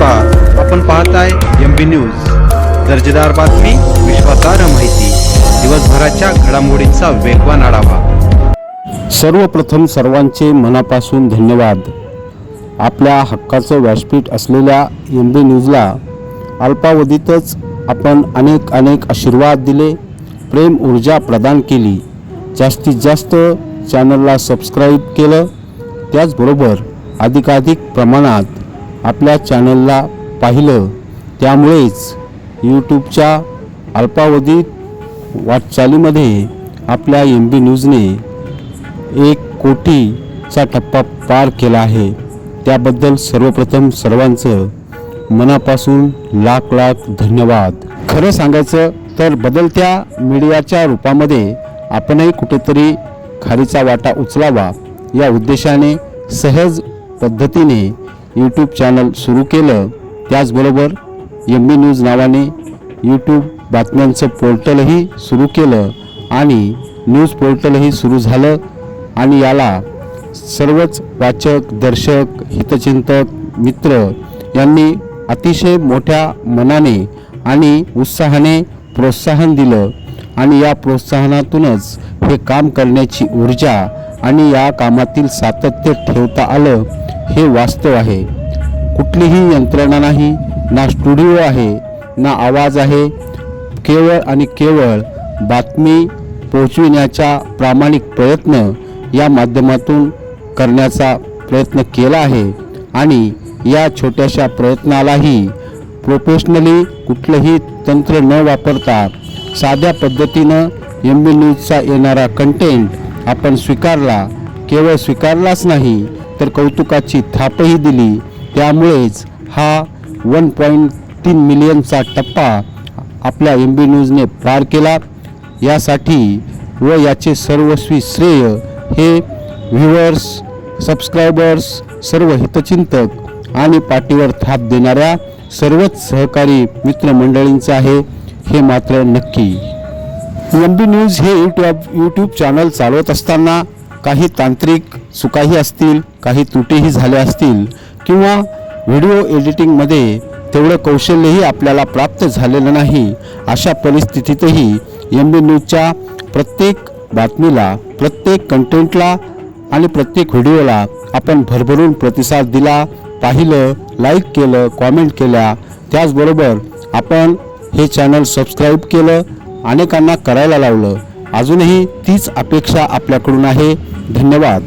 नमस्कार. आपण पाहताय एम बी न्यूज दर्जेदार बातमी विश्वासार्ह माहिती दिवसभराच्या घडामोडींचा वेगवान आढावा. सर्वप्रथम सर्वांचे मनापासून धन्यवाद. आपल्या हक्काचं व्यासपीठ असलेल्या एम बी न्यूजला अल्पावधीतच आपण अनेक अनेक आशीर्वाद दिले प्रेम ऊर्जा प्रदान केली. जास्तीत जास्त चॅनलला सबस्क्राईब केलं त्याचबरोबर अधिकाधिक प्रमाणात आपल्या चॅनलला पाहिलं त्यामुळेच यूट्यूबच्या अल्पावधीत वाटचालीमध्ये आपल्या एम बी न्यूजने एक कोटीचा टप्पा पार केला आहे. त्याबद्दल सर्वप्रथम सर्वांचं मनापासून लाख लाख धन्यवाद. खरं सांगायचं तर बदलत्या मीडियाच्या रूपामध्ये आपणही कुठेतरी खारीचा वाटा उचलावा या उद्देशाने सहज पद्धतीने यूट्यूब चॅनल सुरू केलं त्याचबरोबर एम बी न्यूज नावाने यूट्यूब बातम्यांचं पोर्टलही सुरू केलं आणि न्यूज पोर्टलही सुरू झालं आणि याला सर्वच वाचक दर्शक हितचिंतक मित्र यांनी अतिशय मोठ्या मनाने आणि उत्साहाने प्रोत्साहन दिलं आणि या प्रोत्साहनातूनच हे काम करण्याची ऊर्जा आणि या कामातील सातत्य ठेवता आलं. हे वास्तव आहे. कुठलीही यंत्रणा नाही ना स्टुडिओ आहे ना आवाज आहे. केवळ आणि केवळ बातमी पोहोचविण्याचा प्रामाणिक प्रयत्न या माध्यमातून करण्याचा प्रयत्न केला आहे आणि या छोट्याशा प्रयत्नालाही प्रोफेशनली कुठलंही तंत्र न वापरता साध्या पद्धतीनं एम बी न्यूजचा येणारा कंटेंट आपण स्वीकारला केवळ स्वीकारलाच नाही तर कौतुकाची थापही दिली. त्यामुळेच हा वन पॉईंट तीन मिलियनचा टप्पा आपल्या एम बी न्यूजने पार केला. यासाठी व याचे सर्वस्वी श्रेय हे व्ह्युअर्स सबस्क्रायबर्स सर्व हितचिंतक आणि पाठीवर थाप देणाऱ्या सर्वच सहकारी मित्रमंडळींचं आहे हे मात्र नक्की. एम बी न्यूज हे यूट्यूब यूट्यूब चॅनल चालवत असताना काही तांत्रिक चुकाही असतील काही त्रुटीही झाल्या असतील किंवा व्हिडिओ एडिटिंगमध्ये तेवढं कौशल्यही आपल्याला प्राप्त झालेलं नाही अशा परिस्थितीतही एम बी न्यूजच्या प्रत्येक बातमीला प्रत्येक कंटेंटला आणि प्रत्येक व्हिडिओला आपण भरभरून प्रतिसाद दिला पाहिलं लाईक केलं कॉमेंट केल्या. त्याचबरोबर आपण हे चॅनल सबस्क्राईब केलं अनेकांना करायला लावलं. अजूनही तीच अपेक्षा आपल्याकडून आहे. धन्यवाद.